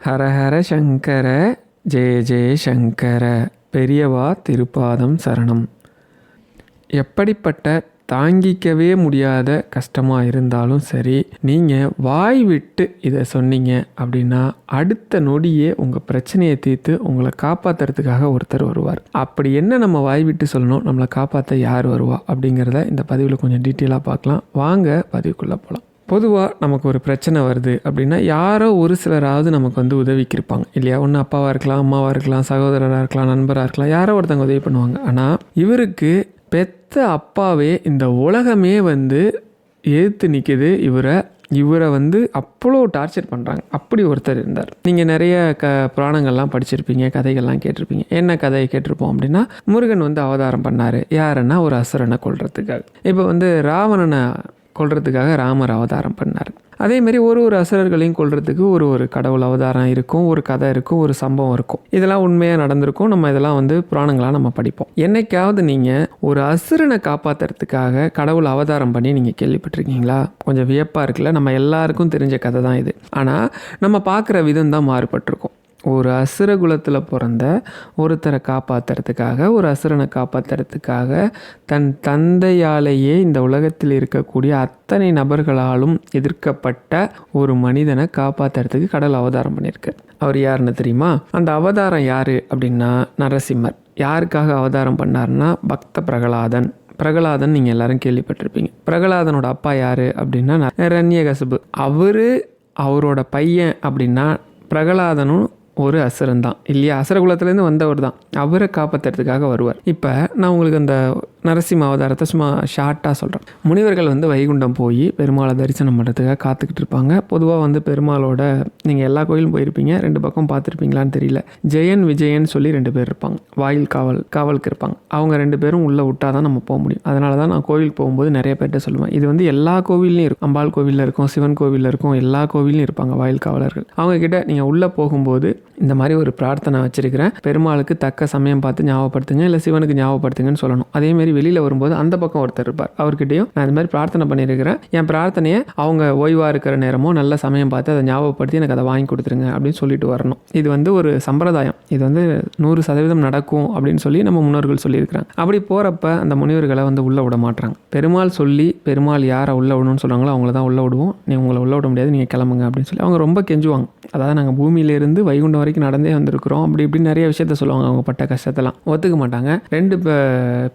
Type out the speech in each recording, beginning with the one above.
ஹரஹர சங்கர ஜெய ஜெய சங்கர பெரியவா திருப்பாதம் சரணம். எப்படிப்பட்ட தாங்கிக்கவே முடியாத கஷ்டமாக இருந்தாலும் சரி நீங்கள் வாய் விட்டு இதை சொன்னீங்க அப்படின்னா அடுத்த நொடியே உங்கள் பிரச்சனையை தீர்த்து உங்களை காப்பாற்றுறதுக்காக ஒருத்தர் வருவார். அப்படி என்ன நம்ம வாய் விட்டு சொல்லணும் நம்மளை காப்பாற்ற யார் வருவா அப்படிங்கிறத இந்த பதிவில் கொஞ்சம் டீட்டெயிலாக பார்க்கலாம். வாங்க பதிவுக்குள்ளே போகலாம் பொதுவாக நமக்கு ஒரு பிரச்சனை வருது அப்படின்னா யாரோ ஒரு சிலராவது நமக்கு வந்து உதவிக்கு இருப்பாங்க இல்லையா? ஒன்று அப்பாவாக இருக்கலாம் அம்மாவாக இருக்கலாம் சகோதரராக இருக்கலாம் நண்பராக இருக்கலாம் யாரோ ஒருத்தவங்க உதவி பண்ணுவாங்க. ஆனால் இவருக்கு பெத்த அப்பாவே இந்த உலகமே வந்து எதிர்த்து நிற்கிது இவரை இவரை வந்து அவ்வளோ டார்ச்சர் பண்ணுறாங்க அப்படி ஒருத்தர் இருந்தார். நீங்கள் நிறைய க புராணங்கள்லாம் படிச்சிருப்பீங்க கதைகள்லாம் கேட்டிருப்பீங்க. என்ன கதையை கேட்டிருப்போம் அப்படின்னா முருகன் வந்து அவதாரம் பண்ணார். யாருன்னா ஒரு அசுரனை கொள்றதுக்காக இப்போ வந்து ராவணனை கொள்றதுக்காக ராமர் அவதாரம் பண்ணார். அதேமாரி ஒரு ஒரு அசுரர்களையும் கொள்றதுக்கு ஒரு ஒரு கடவுள் அவதாரம் இருக்கும் ஒரு கதை இருக்கும் ஒரு சம்பவம் இருக்கும். இதெல்லாம் உண்மையாக நடந்திருக்கும் நம்ம இதெல்லாம் வந்து புராணங்களாக நம்ம படிப்போம். என்னைக்காவது நீங்கள் ஒரு அசுரனை காப்பாற்றுறதுக்காக கடவுள் அவதாரம் பண்ணி நீங்கள் கேள்விப்பட்டிருக்கீங்களா? கொஞ்சம் வியப்பாக இருக்குல்ல நம்ம எல்லாருக்கும் தெரிஞ்ச கதை தான் இது. ஆனால் நம்ம பார்க்குற விதம் தான் மாறுபட்டிருக்கும். ஒரு அசுர குலத்தில் பிறந்த ஒருத்தரை காப்பாற்றுறதுக்காக ஒரு அசுரனை காப்பாற்றுறதுக்காக தன் தந்தையாலேயே இந்த உலகத்தில் இருக்கக்கூடிய அத்தனை நபர்களாலும் எதிர்க்கப்பட்ட ஒரு மனிதனை காப்பாற்றுறதுக்கு கடல் அவதாரம் பண்ணியிருக்கு. அவர் யாருன்னு தெரியுமா? அந்த அவதாரம் யார் அப்படின்னா நரசிம்மர். யாருக்காக அவதாரம் பண்ணார்னா பக்த பிரகலாதன். பிரகலாதன் நீங்கள் எல்லாரும் கேள்விப்பட்டிருப்பீங்க. பிரகலாதனோட அப்பா யார் அப்படின்னா ரண்யகசுபு அவர் அவரோட பையன் அப்படின்னா பிரகலாதனும் ஒரு அசுரன் தான் இல்லையா? அசுரகுலத்துலேருந்து வந்தவர் தான் அவரை காப்பாற்றுறதுக்காக வருவார். இப்போ நான் உங்களுக்கு அந்த நரசிம்ம அவதாரத்தை சும்மா ஷார்ட்டாக சொல்கிறேன் முனிவர்கள் வந்து வைகுண்டம் போய் பெருமாளை தரிசனம் பண்ணுறதுக்காக காத்துக்கிட்டு இருப்பாங்க. பொதுவாக வந்து பெருமாளோட நீங்கள் எல்லா கோயிலும் போயிருப்பீங்க. ரெண்டு பக்கம் பார்த்துருப்பீங்களான்னு தெரியல. ஜெயன் விஜயன் சொல்லி ரெண்டு பேர் இருப்பாங்க. வாயில் காவல் காவலுக்கு இருப்பாங்க. அவங்க ரெண்டு பேரும் உள்ளே விட்டால் தான் நம்ம போக முடியும். அதனால தான் நான் கோவிலுக்கு போகும்போது நிறைய பேர்கிட்ட சொல்லுவேன். இது வந்து எல்லா கோவில்லையும் இருக்கும். அம்பாள் கோவிலில் இருக்கும் சிவன் கோவிலில் இருக்கும் எல்லா கோவிலையும் இருப்பாங்க வாயில் காவலர்கள். அவங்கக்கிட்ட நீங்கள் உள்ளே போகும்போது இந்த மாதிரி ஒரு பிரார்த்தனை வச்சுருக்கிறேன். பெருமாளுக்கு தக்க சமயம் பார்த்து ஞாபகப்படுத்துங்க இல்லை சிவனுக்கு ஞாபகப்படுத்துங்கன்னு சொல்லணும். அதேமாரி வெளியில் வரும்போது அந்த பக்கம் ஒருத்தர் இருப்பார். அவர்கிட்டயும் நான் இந்த மாதிரி பிரார்த்தனை பண்ணியிருக்கிறேன். என் பிரார்த்தனையை அவங்க ஓய்வாக இருக்கிற நேரமோ நல்ல சமயம் பார்த்து அதை ஞாபகப்படுத்தி எனக்கு அதை வாங்கி கொடுத்துருங்க அப்படின்னு சொல்லிட்டு வரணும். இது வந்து ஒரு சம்பிரதாயம். இது வந்து நூறு சதவீதம் நடக்கும் அப்படின்னு சொல்லி நம்ம முன்னோர்கள் சொல்லியிருக்கிறாங்க. அப்படி போகிறப்ப அந்த முனிவர்களை வந்து உள்ளே விட மாட்டாங்க பெருமாள் சொல்லி பெருமாள் யாரை உள்ளே விடணும்னு சொல்கிறாங்களோ அவங்கள தான் உள்ளே விடுவோம். நீ உங்களை உள்ளே விட முடியாது நீங்கள் கிளம்புங்க அப்படின்னு சொல்லி அவங்க ரொம்ப கெஞ்சுவாங்க. அதாவது நாங்கள் பூமியிலேருந்து வைகுண்டம் வரைக்கும் நடந்தே வந்திருக்கிறோம். அப்படி இப்படி நிறைய விஷயத்த சொல்லுவாங்க அவங்க பட்ட கஷ்டத்தெல்லாம். ஒத்துக்க மாட்டாங்க. ரெண்டு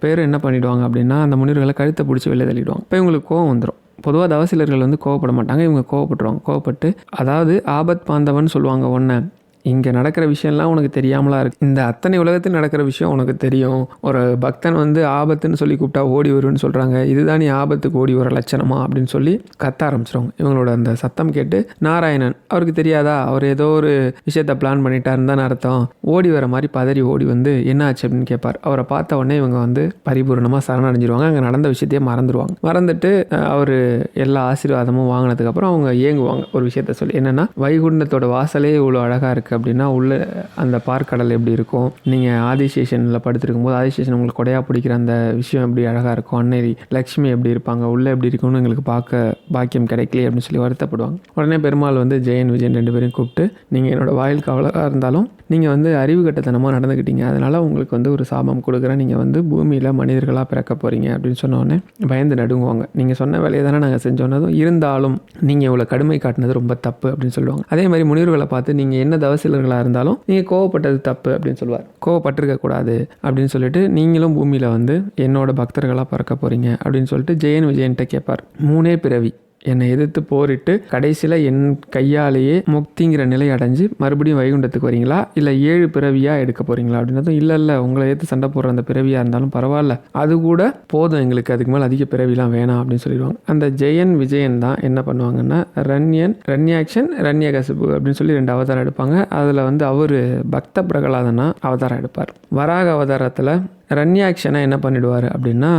பேரும் என்ன பண்ணிவிடுவாங்க அப்படின்னா அந்த முனிவர்களை கழுத்தை பிடிச்சி வெளியே தள்ளிடுவாங்க. இப்போ இவங்களுக்கு கோவம் வந்துடும் பொதுவாக தவசிலர்கள் வந்து கோவப்பட மாட்டாங்க. இவங்க கோவப்பட்டுருவாங்க. கோவப்பட்டு அதாவது ஆபத் பாந்தவன் சொல்லுவாங்க ஒன்று இங்கே நடக்கிற விஷயம்லாம் உனக்கு தெரியாமலா இருக்குது இந்த அத்தனை உலகத்தில் நடக்கிற விஷயம் உனக்கு தெரியும். ஒரு பக்தன் வந்து ஆபத்துன்னு சொல்லி கூப்பிட்டா ஓடி வருன்னு சொல்கிறாங்க இதுதான் நீ ஆபத்துக்கு ஓடி வர லட்சணமா அப்படின்னு சொல்லி கத்த ஆரம்பிச்சிருவாங்க. இவங்களோட அந்த சத்தம் கேட்டு நாராயணன் அவருக்கு தெரியாதா? அவர் ஏதோ ஒரு விஷயத்த பிளான் பண்ணிட்டாருன்னு தான் அர்த்தம். ஓடி வர மாதிரி பதறி ஓடி வந்து என்ன ஆச்சு அப்படின்னு கேட்பார். அவரை பார்த்த உடனே இவங்க வந்து பரிபூர்ணமாக சரணடைஞ்சிருவாங்க. அங்கே நடந்த விஷயத்தையே மறந்துடுவாங்க மறந்துட்டு அவர் எல்லா ஆசீர்வாதமும் வாங்கினதுக்கப்புறம் அவங்க ஏங்குவாங்க ஒரு விஷயத்த சொல்லி என்னென்னா வைகுண்டத்தோட வாசலே இவ்வளோ அழகாக இருக்குது அப்படின்னா உள்ளே அந்த பார்க்கடல் எப்படி இருக்கும்? நீங்கள் ஆதிசேஷனில் படுத்திருக்கும் போது ஆதிசேஷன் உங்களுக்கு கொடையா பிடிக்கிற அந்த விஷயம் எப்படி அழகாக இருக்கும்? அன்னை லக்ஷ்மி எப்படி இருப்பாங்க? உள்ளே எப்படி இருக்கும்னு எங்களுக்கு பார்க்க பாக்கியம் கிடைக்கலையே அப்படின்னு சொல்லி வருத்தப்படுவாங்க. உடனே பெருமாள் வந்து ஜெயன் விஜயன் ரெண்டு பேரையும் கூப்பிட்டு நீங்கள் என்னோடய வாயில் காவலராக இருந்தாலும் நீங்கள் வந்து அறிவு கட்டத்தனமாக நடந்துக்கிட்டீங்க அதனால் உங்களுக்கு வந்து ஒரு சாபம் கொடுக்குறேன். நீங்கள் வந்து பூமியில் மனிதர்களாக பிறக்க போகிறீங்க அப்படின்னு சொன்ன உடனே பயந்து நடுங்குவாங்க. நீங்கள் சொன்ன வேலையை தானே நாங்கள் செஞ்சோன்னதும் இருந்தாலும் நீங்கள் இவ்வளோ கடுமை காட்டினது ரொம்ப தப்பு. அப்படின்னு சொல்லுவாங்க. அதே மாதிரி முனிவர்களை பார்த்து நீங்கள் என்ன சிலர்களாக இருந்தாலும் நீங்கள் கோவப்பட்டது தப்பு அப்படின்னு சொல்லுவார். கோவப்பட்டிருக்க கூடாது அப்படின்னு சொல்லிட்டு நீங்களும் பூமியில் வந்து என்னோட பக்தர்களாக பிறக்க போகிறீங்க அப்படின்னு சொல்லிட்டு ஜெயன் விஜயன்ட்ட கேட்பார். மூணே பிறவி. என்னை எதிர்த்து போரிட்டு கடைசியில் என் கையாலேயே முக்திங்கிற நிலை அடைஞ்சு மறுபடியும் வைகுண்டத்துக்கு வரீங்களா? இல்லை ஏழு பிறவியாக எடுக்க போகிறீங்களா அப்படின்னதும் இல்லை இல்லை உங்களை எதிர்த்து சண்டை போடுற அந்த பிறவியாக இருந்தாலும் பரவாயில்ல. அது கூட போதும் எங்களுக்கு. அதுக்கு மேலே அதிக பிறவிலாம் வேணாம் அப்படின்னு சொல்லிடுவாங்க. அந்த ஜெயன் விஜயன் தான் என்ன பண்ணுவாங்கன்னா ரன்யன் ரன்யாக்ஷன் ரன்யகசிபு அப்படின்னு சொல்லி ரெண்டு அவதாரம் எடுப்பாங்க. அதில் வந்து அவர் பக்த பிரகலாதனா அவதாரம் எடுப்பார். வராக அவதாரத்தில் ரன்யாக்ஷனை என்ன பண்ணிடுவார் அப்படின்னா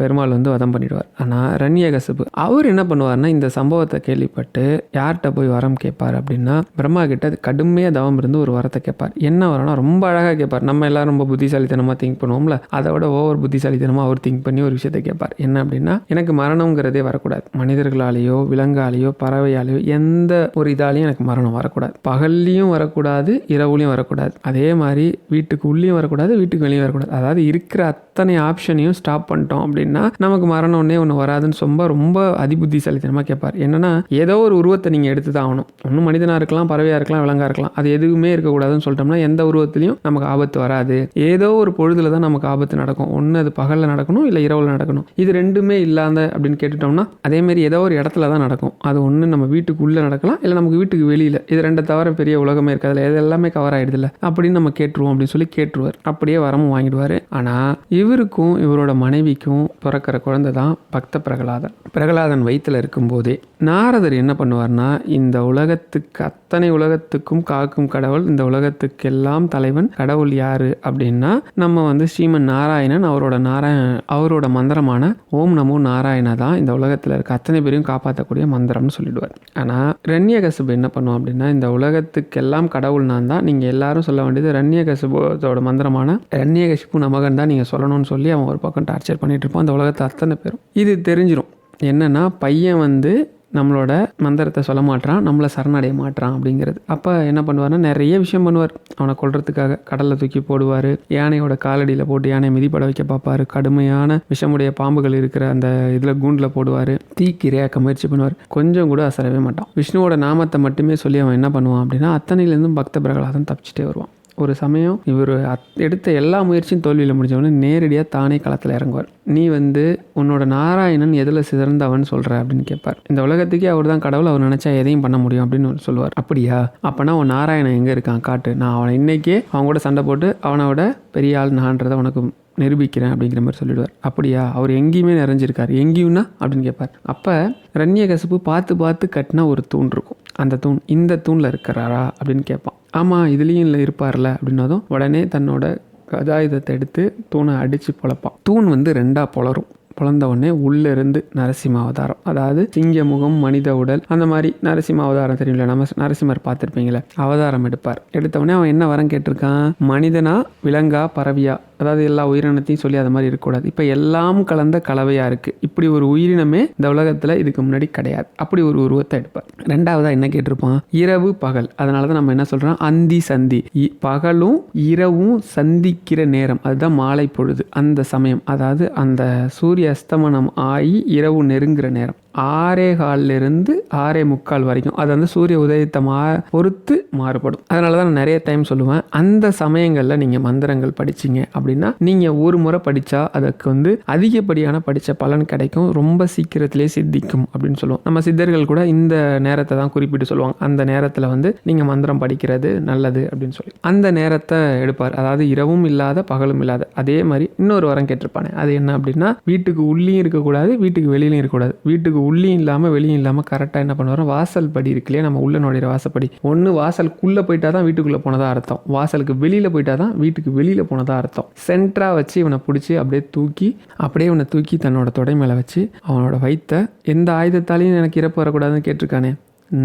பெருமாள் வந்து வதம் பண்ணிடுவார். ஆனால் ரன்யகசிபு அவர் என்ன பண்ணுவார்னா இந்த சம்பவத்தை கேள்விப்பட்டு யார்கிட்ட போய் வரம் கேட்பார் அப்படின்னா பிரம்மா கிட்ட கடுமையாக தவம் இருந்து ஒரு வரத்தை கேட்பார். என்ன வரம்னா ரொம்ப அழகாக கேட்பார். நம்ம எல்லாரும் ரொம்ப புத்திசாலித்தனமாக திங்க் பண்ணுவோம்ல அதை விட ஓவர் புத்திசாலித்தனமாக அவர் திங்க் பண்ணி ஒரு விஷயத்தை கேட்பார். என்ன அப்படின்னா எனக்கு மரணங்கிறதே வரக்கூடாது. மனிதர்களாலேயோ விலங்காலேயோ பறவையாலேயோ எந்த ஒரு இதாலேயும் எனக்கு மரணம் வரக்கூடாது. பகல்லையும் வரக்கூடாது இரவுலையும் வரக்கூடாது. அதே மாதிரி வீட்டுக்கு உள்ளேயும் வரக்கூடாது வீட்டுக்கு வெளியும் வரக்கூடாது. அதாவது இருக்கிற அத்தனை ஆப்ஷனையும் ஸ்டாப் பண்ணிட்டோம் அப்படின்னா நமக்கு மரணம் ஒன்றே ஒன்று வராதுன்னு ரொம்ப ரொம்ப அதிபுத்திசாலித்தனமாக கேட்பார் என்னன்னா ஏதோ ஒரு உருவத்தை நீங்கள் எடுத்து தான் ஆகணும். ஒன்றும் மனிதனாக இருக்கலாம் பறவையாக இருக்கலாம் விலங்காக இருக்கலாம். அது எதுவுமே இருக்கக்கூடாதுன்னு சொல்லிட்டோம்னா எந்த உருவத்திலையும் நமக்கு ஆபத்து வராது. ஏதோ ஒரு பொழுதுல தான் நமக்கு ஆபத்து நடக்கும். ஒன்று அது பகலில் நடக்கணும் இல்லை இரவில் நடக்கணும். இது ரெண்டுமே இல்லாத அப்படின்னு கேட்டுட்டோம்னா அதேமாரி ஏதோ ஒரு இடத்துல தான் நடக்கும். அது ஒன்று நம்ம வீட்டுக்குள்ளே நடக்கலாம் இல்லை நமக்கு வீட்டுக்கு வெளியில். இது ரெண்டை தவிர பெரிய உலகமே இருக்காதுல்ல. இது எல்லாமே கவர் ஆகிடுதுல்ல அப்படின்னு நம்ம கேட்டுருவோம் அப்படின்னு சொல்லி கேட்டுருவார். அப்படியே வரமும் வாங்கிடுவார். ஆனால் இவருக்கும் இவரோட மனைவிக்கும் பிறக்கிற குழந்தை தான் பக்த பிரகலாதன். பிரகலாதன் வயிற்றில் இருக்கும்போதே நாரதர் என்ன பண்ணுவார்னா இந்த உலகத்துக்கு அத்தனை உலகத்துக்கும் காக்கும் கடவுள் இந்த உலகத்துக்கெல்லாம் தலைவன் கடவுள் யாரு அப்படின்னா நம்ம வந்து ஸ்ரீமன் நாராயணன் அவரோட நாராயண அவரோட மந்திரமான ஓம் நமோ நாராயணா தான் இந்த உலகத்தில் இருக்க அத்தனை பேரையும் காப்பாற்றக்கூடிய மந்திரம்னு சொல்லிடுவார். ஆனால் ரண்யகசுபு என்ன பண்ணுவோம் அப்படின்னா இந்த உலகத்துக்கெல்லாம் கடவுள் நான் தான் நீங்கள் எல்லாரும் சொல்ல வேண்டியது ரண்யகசுபோட மந்திரமான ரண்யகசிப்பு நமகன் தான் நீங்கள் சொல்லணும்னு சொல்லி அவன் ஒரு பக்கம் டார்ச்சர் பண்ணிகிட்டு இருப்பான். அந்த உலகத்தை அத்தனை பேரும். இது தெரிஞ்சிடும் என்னென்னா பையன் வந்து நம்மளோட மந்திரத்தை சொல்ல மாட்டான் நம்மளை சரணடைய மாட்றான் அப்படிங்கிறது. அப்போ என்ன பண்ணுவார்னா நிறைய விஷயம் பண்ணுவார். அவனை கொள்றதுக்காக கடலில் தூக்கி போடுவார். யானையோட காலடியில் போட்டு யானையை மிதிப்பட வைக்க பார்ப்பாரு. கடுமையான விஷமுடைய பாம்புகள் இருக்கிற அந்த இதில் கூண்டில் போடுவார். தீக்கி ரேக்க முயற்சி பண்ணுவார். கொஞ்சம் கூட அசரவே மாட்டான். விஷ்ணுவோட நாமத்தை மட்டுமே சொல்லி அவன் என்ன பண்ணுவான் அப்படின்னா அத்தனையிலேருந்தும் பக்த பிரகலாதம் தப்பிச்சிட்டே வருவான். ஒரு சமயம் இவர் எடுத்த எல்லா முயற்சியும் தோல்வியில் முடிஞ்சவொடனே நேரடியாக தானே களத்தில் இறங்குவார். நீ வந்து உன்னோட நாராயணன் எதில் சிறந்தவன் சொல்கிற அப்படின்னு கேட்பார். இந்த உலகத்துக்கே அவர் தான் கடவுள் அவர் நினச்சா எதையும் பண்ண முடியும் அப்படின்னு அவர் சொல்லுவார். அப்படியா? அப்போனா உன் நாராயணன் எங்கே இருக்கான்? காட்டு. நான் அவனை இன்னைக்கே அவன் கூட சண்டை போட்டு அவனோட பெரிய ஆள் நான்றதை உனக்கு நிரூபிக்கிறேன் அப்படிங்கிற மாதிரி சொல்லிடுவார். அப்படியா? அவர் எங்கேயுமே நிறைஞ்சிருக்கார். எங்கேயும்னா? அப்படின்னு கேட்பார். அப்போ ரண்யகசிப்பு பார்த்து பார்த்து கட்டினா ஒரு தூண் இருக்கும். அந்த தூண் இந்த தூணில் இருக்கிறாரா அப்படின்னு கேட்பான். ஆமாம் இதுலேயும் இல்லை இருப்பார்ல அப்படின்னதும் உடனே தன்னோட கதாயுதத்தை எடுத்து தூணை அடித்து பொழப்பான். தூண் வந்து ரெண்டாக பொலரும் பிறந்த உடனே உள்ளே இருந்து நரசிம்ம அவதாரம் அதாவது சிங்க முகம் மனித உடல் அந்த மாதிரி நரசிம்ம அவதாரம் தெரியும்ல நம்ம நரசிம்மர் பார்த்துருப்பீங்களே அவதாரம் எடுப்பார். எடுத்தவொடனே அவன் என்ன வரம் கேட்டிருக்கான்? மனிதனா விலங்கா பறவையா? அதாவது எல்லா உயிரினத்தையும் சொல்லி அது மாதிரி இருக்கக்கூடாது. இப்போ எல்லாம் கலந்த கலவையாக இருக்குது இப்படி ஒரு உயிரினமே இந்த உலகத்தில் இதுக்கு முன்னாடி கிடையாது. அப்படி ஒரு உருவத்தை எடுப்பார். ரெண்டாவதாக என்ன கேட்டிருப்பான்? இரவு பகல். அதனால தான் நம்ம என்ன சொல்கிறோம் அந்தி சந்தி. இ- பகலும் இரவும் சந்திக்கிற நேரம். அதுதான் மாலை பொழுது. அந்த சமயம். அதாவது அந்த சூரிய அஸ்தமனம் ஆகி இரவு நெருங்குற நேரம். ஆறே இருந்து ஆறே முக்கால் வரைக்கும். அது வந்து சூரிய உதயத்தை மா பொறுத்து மாறுபடும். அதனால தான் நான் நிறைய டைம் சொல்லுவேன். அந்த சமயங்களில் நீங்கள் மந்திரங்கள் படிச்சிங்க அப்படின்னா நீங்கள் ஒரு முறை படித்தா அதுக்கு வந்து அதிகப்படியான படித்த பலன் கிடைக்கும். ரொம்ப சீக்கிரத்திலே சித்திக்கும் அப்படின்னு சொல்லுவோம். நம்ம சித்தர்கள் கூட இந்த நேரத்தை தான் குறிப்பிட்டு சொல்லுவாங்க. அந்த நேரத்தில் வந்து நீங்கள் மந்திரம் படிக்கிறது நல்லது அப்படின்னு சொல்லி. அந்த நேரத்தை எடுப்பார். அதாவது இரவும் இல்லாத பகலும் இல்லாத. அதே மாதிரி இன்னொரு வரம் கேட்டிருப்பானே. அது என்ன அப்படின்னா வீட்டுக்கு உள்ளேயும் இருக்கக்கூடாது வீட்டுக்கு வெளியிலையும் இருக்கக்கூடாது. வீட்டுக்கு உள்ளேயும் இல்லாமல் வெளியும் இல்லாமல் கரெக்டாக என்ன பண்ணுவாரோ வாசல் படி இருக்கு இல்லையா? நம்ம உள்ள நுழையிற வாசப்படி ஒன்று வாசலுக்குள்ளே போயிட்டா தான் வீட்டுக்குள்ளே போனதாக அர்த்தம். வாசலுக்கு வெளியில் போயிட்டா தான் வீட்டுக்கு வெளியில் போனதாக அர்த்தம். சென்டராக வச்சு இவனை பிடிச்சி அப்படியே தூக்கி அப்படியே இவனை தூக்கி தன்னோட தொடை மேலே வச்சு அவனோட வயித்தை எந்த ஆயுதத்தாலையும் எனக்கு இறப்பு வரக்கூடாதுன்னு கேட்டிருக்கானே.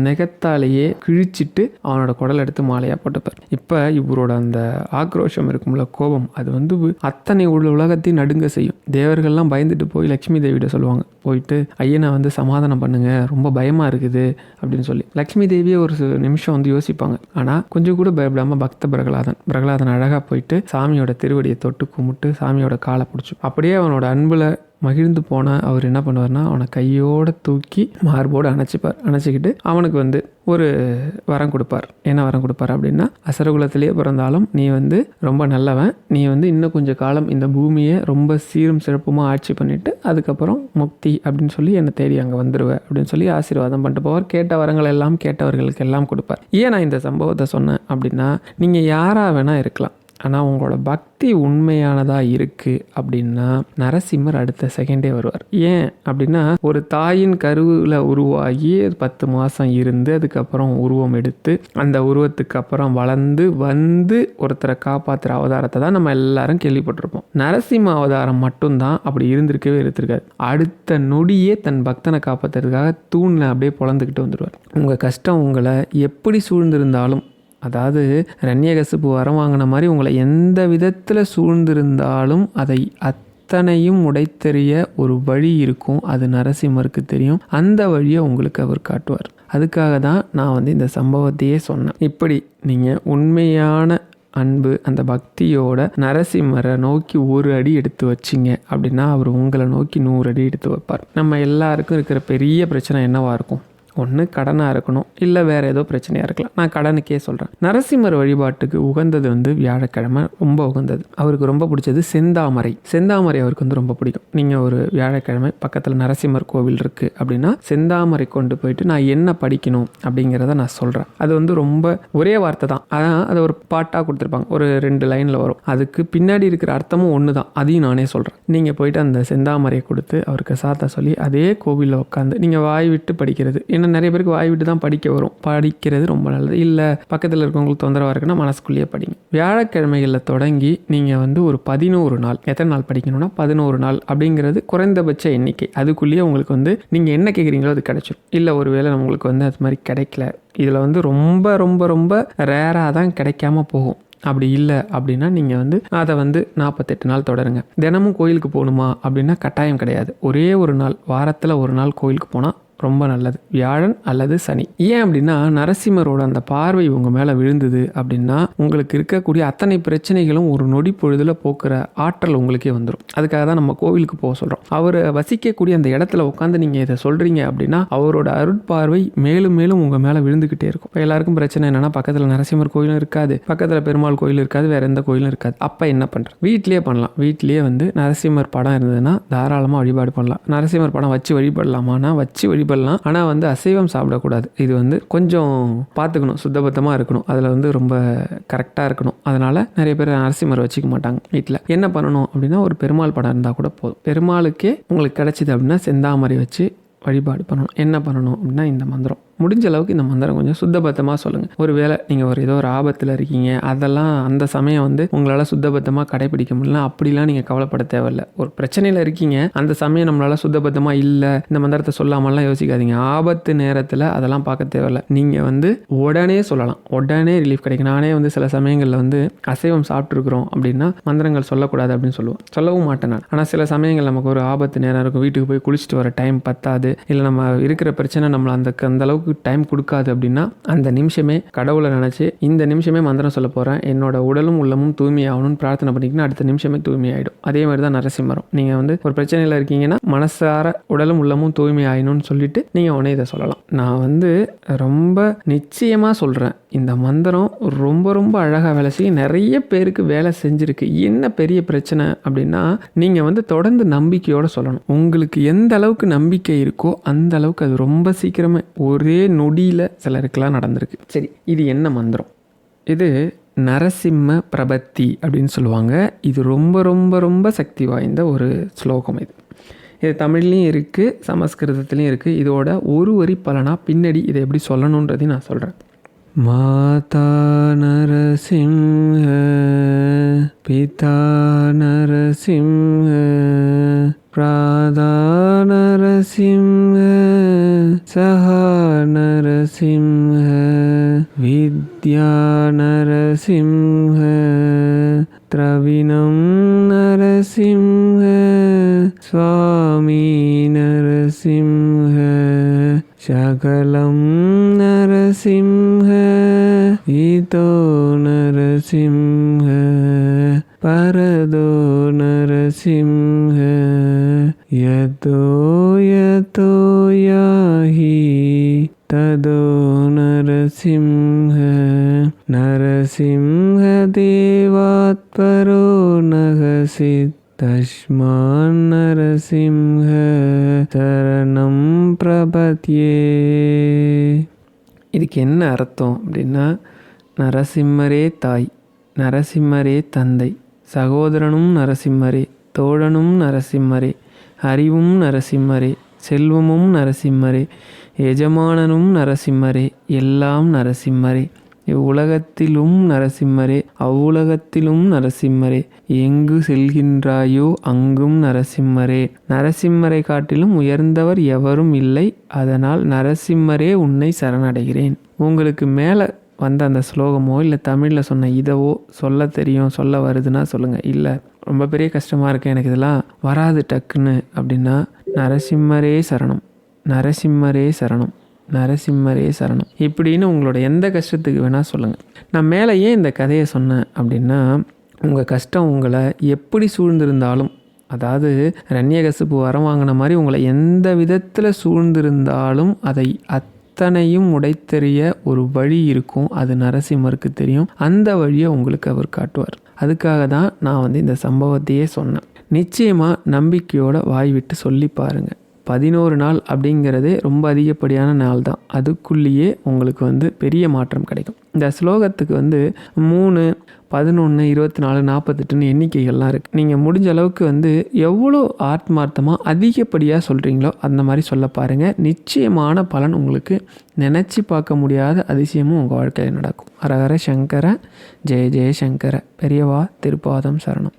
நெகத்தாலேயே கிழிச்சிட்டு அவனோட குடல் எடுத்து மாலையாக போட்டுப்பார். இப்போ இவரோட அந்த ஆக்ரோஷம் இருக்கும்ல கோபம் அது வந்து அத்தனை உள்ள உலகத்தையும் நடுங்க செய்யும். தேவர்கள்லாம் பயந்துட்டு போய் லக்ஷ்மி தேவியிட சொல்லுவாங்க போயிட்டு ஐயனை வந்து சமாதானம் பண்ணுங்க ரொம்ப பயமாக இருக்குது அப்படின்னு சொல்லி. லக்ஷ்மி தேவியே ஒரு நிமிஷம் வந்து யோசிப்பாங்க. ஆனால் கொஞ்சம் கூட பயப்படாமல் பக்த பிரகலாதன் பிரகலாதன் அழகாக போயிட்டு சாமியோட திருவடியை தொட்டு கும்பிட்டு சாமியோட காலை பிடிச்சி அப்படியே அவனோட அன்பில் மகிழ்ந்து போன அவர் என்ன பண்ணுவார்னா அவனை கையோடு தூக்கி மார்போடு அணைச்சிப்பார். அணைச்சிக்கிட்டு அவனுக்கு வந்து ஒரு வரம் கொடுப்பார். என்ன வரம் கொடுப்பார் அப்படின்னா அசரகுலத்திலேயே பிறந்தாலும் நீ வந்து ரொம்ப நல்லவன். நீ வந்து இன்னும் கொஞ்சம் காலம் இந்த பூமியை ரொம்ப சீரும் சிறப்புமாக ஆட்சி பண்ணிவிட்டு அதுக்கப்புறம் முக்தி அப்படின்னு சொல்லி என்னை தேடி அங்கே வந்துடுவேன் அப்படின்னு சொல்லி ஆசீர்வாதம் பண்ணிட்டு போவார். கேட்ட வரங்கள் எல்லாம் கேட்டவர்களுக்கு எல்லாம் கொடுப்பார். ஏன் நான் இந்த சம்பவத்தை சொன்னேன் அப்படின்னா நீங்கள் யாராக வேணால் இருக்கலாம். ஆனால் உங்களோட பக்தி உண்மையானதாக இருக்குது அப்படின்னா நரசிம்மர் அடுத்த செகண்டே வருவார். ஏன் அப்படின்னா ஒரு தாயின் கருவில் உருவாகி பத்து மாதம் இருந்து அதுக்கப்புறம் உருவம் எடுத்து அந்த உருவத்துக்கு அப்புறம் வளர்ந்து வந்து ஒருத்தரை காப்பாற்றுற அவதாரத்தை தான் நம்ம எல்லாரும் கேள்விப்பட்டிருப்போம். நரசிம்ம அவதாரம் மட்டும்தான் அப்படி இருந்திருக்கவே இருந்திருக்காது. அடுத்த நொடியே தன் பக்தனை காப்பாற்றுறதுக்காக தூணில் அப்படியே பொழந்துக்கிட்டு வந்துடுவார் உங்கள் கஷ்டம் உங்களை எப்படி சூழ்ந்திருந்தாலும் அதாவது ரண்யகசிப்பு வரம் வாங்கின மாதிரி உங்களை எந்த விதத்தில் சூழ்ந்திருந்தாலும் அதை அத்தனையும் உடைத்தெறிய ஒரு வழி இருக்கும். அது நரசிம்மருக்கு தெரியும். அந்த வழியை உங்களுக்கு அவர் காட்டுவார். அதுக்காக தான் நான் வந்து இந்த சம்பவத்தையே சொன்னேன். இப்படி நீங்கள் உண்மையான அன்பு அந்த பக்தியோட நரசிம்மரை நோக்கி ஒரு அடி எடுத்து வச்சிங்க அப்படின்னா அவர் உங்களை நோக்கி நூறு அடி எடுத்து வைப்பார். நம்ம எல்லாருக்கும் இருக்கிற பெரிய பிரச்சனை என்னவாக இருக்கும்? ஒன்று கடனாக இருக்கணும் இல்லை வேறு ஏதோ பிரச்சனையாக இருக்கலாம். நான் கடனுக்கே சொல்கிறேன் நரசிம்மர் வழிபாட்டுக்கு உகந்தது வந்து வியாழக்கிழமை ரொம்ப உகந்தது. அவருக்கு ரொம்ப பிடிச்சது செந்தாமரை. செந்தாமரை அவருக்கு வந்து ரொம்ப பிடிக்கும். நீங்கள் ஒரு வியாழக்கிழமை பக்கத்தில் நரசிம்மர் கோவில் இருக்குது அப்படின்னா செந்தாமரை கொண்டு போயிட்டு நான் என்ன படிக்கணும் அப்படிங்கிறத நான் சொல்கிறேன் அது வந்து ரொம்ப ஒரே வார்த்தை தான். அதான் அதை ஒரு பாட்டாக கொடுத்துருப்பாங்க. ஒரு ரெண்டு லைனில் வரும். அதுக்கு பின்னாடி இருக்கிற அர்த்தமும் ஒன்று தான் அதையும் நானே சொல்கிறேன் நீங்கள் போயிட்டு அந்த செந்தாமரையை கொடுத்து அவருக்கு சாத்தா சொல்லி அதே கோவிலில் உட்காந்து நீங்கள் வாய் விட்டு படிக்கிறது. ஏன்னா நிறைய பேருக்கு வாய் விட்டு தான் படிக்க வரும். படிக்கிறது ரொம்ப நல்லது. இல்லை பக்கத்தில் இருக்கவங்களுக்கு தொந்தரவாக இருக்குன்னா மனசுக்குள்ளேயே படிங்க. வியாழக்கிழமைகளில் தொடங்கி நீங்கள் வந்து ஒரு பதினோரு நாள் எத்தனை நாள் படிக்கணும்னா பதினோரு நாள் அப்படிங்கிறது குறைந்தபட்ச எண்ணிக்கை. அதுக்குள்ளேயே உங்களுக்கு வந்து நீங்கள் என்ன கேட்குறீங்களோ அது கிடைச்சிடும் இல்லை ஒரு வேளை உங்களுக்கு வந்து அது மாதிரி கிடைக்கல. இதில் வந்து ரொம்ப ரொம்ப ரொம்ப ரேராக தான் கிடைக்காம போகும். அப்படி இல்லை அப்படின்னா நீங்கள் வந்து அதை வந்து நாற்பத்தெட்டு நாள் தொடருங்க. தினமும் கோயிலுக்கு போகணுமா அப்படின்னா கட்டாயம் கிடையாது. ஒரே ஒரு நாள் வாரத்தில் ஒரு நாள் கோயிலுக்கு போனால் ரொம்ப நல்லது. வியாழன் அல்லது சனி. ஏன் அப்படின்னா நரசிம்மரோட அந்த பார்வை உங்கள் மேலே விழுந்தது அப்படின்னா உங்களுக்கு இருக்கக்கூடிய அத்தனை பிரச்சனைகளும் ஒரு நொடி பொழுதில் போக்குற ஆற்றல் உங்களுக்கே வந்துடும் அதுக்காக தான் நம்ம கோவிலுக்கு போக சொல்கிறோம் அவர் வசிக்கக்கூடிய அந்த இடத்துல உட்காந்து நீங்கள் இதை சொல்கிறீங்க அப்படின்னா அவரோட அருட்பார்வை மேலும் மேலும் உங்கள் மேலே விழுந்துக்கிட்டே இருக்கும். இப்போ எல்லாருக்கும் பிரச்சனை என்னென்னா பக்கத்தில் நரசிம்மர் கோயிலும் இருக்காது. பக்கத்தில் பெருமாள் கோயில் இருக்காது. வேறு எந்த கோயிலும் இருக்காது. அப்போ என்ன பண்ணுறேன் வீட்லேயே பண்ணலாம். வீட்லேயே வந்து நரசிம்மர் படம் இருந்ததுன்னா தாராளமாக வழிபாடு பண்ணலாம். நரசிம்மர் படம் வச்சு வழிபடலாமான்னா வச்சு பண்ணலாம் ஆனால் வந்து அசைவம் சாப்பிடக்கூடாது. இது வந்து கொஞ்சம் பார்த்துக்கணும் சுத்தபத்தமாக இருக்கணும். அதில் வந்து ரொம்ப கரெக்டாக இருக்கணும். அதனால் நிறைய பேர் நரசிம்மர் வச்சுக்க மாட்டாங்க வீட்டில் என்ன பண்ணணும் அப்படின்னா ஒரு பெருமாள் படம் இருந்தால் கூட போதும். பெருமாளுக்கே உங்களுக்கு கிடச்சிது அப்படின்னா செந்தாமரை வச்சு வழிபாடு பண்ணணும். என்ன பண்ணணும் அப்படின்னா இந்த மந்திரம். முடிஞ்ச அளவுக்கு இந்த மந்திரம் கொஞ்சம் சுத்தபத்தமாக சொல்லுங்கள் ஒரு வேளை நீங்கள் ஒரு ஏதோ ஒரு ஆபத்தில் இருக்கீங்க அதெல்லாம் அந்த சமயம் வந்து உங்களால் சுத்தபத்தமாக கடைபிடிக்க முடியல அப்படிலாம் நீங்கள் கவலைப்பட தேவையில்ல. ஒரு பிரச்சனையில் இருக்கீங்க அந்த சமயம் நம்மளால் சுத்தபத்தமாக இல்லை இந்த மந்திரத்தை சொல்லாமலாம் யோசிக்காதீங்க. ஆபத்து நேரத்தில் அதெல்லாம் பார்க்க தேவையில்ல. நீங்கள் வந்து உடனே சொல்லலாம். உடனே ரிலீஃப் கிடைக்கும். நானே வந்து சில சமயங்களில் வந்து அசைவம் சாப்பிட்ருக்குறோம் அப்படின்னா மந்திரங்கள் சொல்லக்கூடாது அப்படின்னு சொல்லுவோம் சொல்லவும் மாட்டேன் நான். ஆனால் சில சமயங்கள் நமக்கு ஒரு ஆபத்து நேரம் இருக்கும். வீட்டுக்கு போய் குளிச்சுட்டு வர டைம் பத்தாது. இல்லை நம்ம இருக்கிற பிரச்சனை நம்மளை அந்த அந்த அளவுக்கு டைம் கொடுக்காது அப்படின்னா அந்த நிமிஷமே கடவுளை நினச்சி இந்த நிமிஷமே மந்திரம் சொல்ல போகிறேன் என்னோட உடலும் உள்ளமும் தூய்மையாகணும்னு பிரார்த்தனை பண்ணிக்கினா அடுத்த நிமிஷமே தூய்மையாயிடும். அதே மாதிரி தான் நரசிம்மரம். நீங்கள் வந்து ஒரு பிரச்சனையில் இருக்கீங்கன்னா மனசார உடலும் உள்ளமும் தூய்மை சொல்லிட்டு நீங்கள் உடனே இதை சொல்லலாம். நான் வந்து ரொம்ப நிச்சயமாக சொல்கிறேன் இந்த மந்திரம் ரொம்ப ரொம்ப அழகாக வேலை செய்யும் நிறைய பேருக்கு வேலை செஞ்சுருக்கு. என்ன பெரிய பிரச்சனை அப்படின்னா நீங்கள் வந்து தொடர்ந்து நம்பிக்கையோடு சொல்லணும். உங்களுக்கு எந்த அளவுக்கு நம்பிக்கை இருக்கோ அந்த அளவுக்கு அது ரொம்ப சீக்கிரமே ஒரே நொடியில் சிலருக்கெல்லாம் நடந்திருக்கு. சரி. இது என்ன மந்திரம்? இது நரசிம்ம பிரபத்தி அப்படின்னு சொல்லுவாங்க. இது ரொம்ப ரொம்ப ரொம்ப சக்தி வாய்ந்த ஒரு ஸ்லோகம் இது. இது தமிழ்லேயும் இருக்குது சமஸ்கிருதத்துலேயும் இருக்குது இதோட ஒரு வரி பலனாக பின்னாடி இதை எப்படி சொல்லணுன்றதையும் நான் சொல்கிறேன் மாதா நரசிம்ஹ பிதா நரசிம்ஹ பிராதா நரசிம்ஹ நரசிம்ஹ வித்யா நரசிம்ஹ திரவிணம் நரசிம்ஹ சுவாமி நரசிம்ஹ சகலம் நரசிம்ஹ இதோ நரசிம்ஹ பரதோ நரசிம்ஹ யதோ तदो नरसिंह नरसिंहदेवात् परो नगसित् तस्मान्नरसिंह சரணம் பிரபத்யே இதுக்கு என்ன அர்த்தம் அப்படின்னா நரசிம்மரே தாய் நரசிம்மரே தந்தை சகோதரனும் நரசிம்மரே தோழனும் நரசிம்மரே அறிவும் நரசிம்மரே செல்வமும் நரசிம்மரே எஜமானனும் நரசிம்மரே எல்லாம் நரசிம்மரே இவ்வுலகத்திலும் நரசிம்மரே அவ்வுலகத்திலும் நரசிம்மரே எங்கு செல்கின்றாயோ அங்கும் நரசிம்மரே. நரசிம்மரை காட்டிலும் உயர்ந்தவர் எவரும் இல்லை அதனால் நரசிம்மரே உன்னை சரணடைகிறேன். உங்களுக்கு மேலே வந்த அந்த ஸ்லோகமோ இல்லை தமிழில் சொன்ன இதவோ சொல்ல தெரியும் சொல்ல வருதுன்னா சொல்லுங்கள் இல்லை ரொம்ப பெரிய கஷ்டமாக இருக்குது எனக்கு இதெல்லாம். வராது டக்குன்னு அப்படின்னா நரசிம்மரே சரணம். நரசிம்மரே சரணம். நரசிம்மரே சரணம். இப்படின்னு உங்களோட எந்த கஷ்டத்துக்கு வேணால் சொல்லுங்கள் நான் மேலே ஏன் இந்த கதையை சொன்னேன் அப்படின்னா உங்கள் கஷ்டம் உங்களை எப்படி சூழ்ந்திருந்தாலும் அதாவது ரண்யகசிப்பு வரம் வாங்கின மாதிரி உங்களை எந்த விதத்தில் சூழ்ந்திருந்தாலும் அதை அத்தனையும் உடைத்தெறிய ஒரு வழி இருக்கும். அது நரசிம்மருக்கு தெரியும். அந்த வழியை உங்களுக்கு அவர் காட்டுவார். அதுக்காக தான் நான் வந்து இந்த சம்பவத்தையே சொன்னேன். நிச்சயமாக நம்பிக்கையோட வாய் விட்டு சொல்லி பாருங்கள் பதினோரு நாள் அப்படிங்கிறதே ரொம்ப அதிகப்படியான நாள் தான் அதுக்குள்ளேயே உங்களுக்கு வந்து பெரிய மாற்றம் கிடைக்கும். இந்த ஸ்லோகத்துக்கு வந்து மூணு பதினொன்று இருபத்தி நாலு நாற்பத்தெட்டுன்னு எண்ணிக்கைகள்லாம் இருக்குது நீங்கள் முடிஞ்ச அளவுக்கு வந்து எவ்வளோ ஆத்மார்த்தமாக அதிகப்படியாக சொல்கிறீங்களோ அந்த மாதிரி சொல்ல பாருங்கள் நிச்சயமான பலன் உங்களுக்கு நினச்சி பார்க்க முடியாத அதிசயமும் உங்கள் வாழ்க்கையில் நடக்கும். ஹரஹர சங்கர ஜெய ஜெய சங்கர. பெரியவா திருப்பாதம் சரணம்.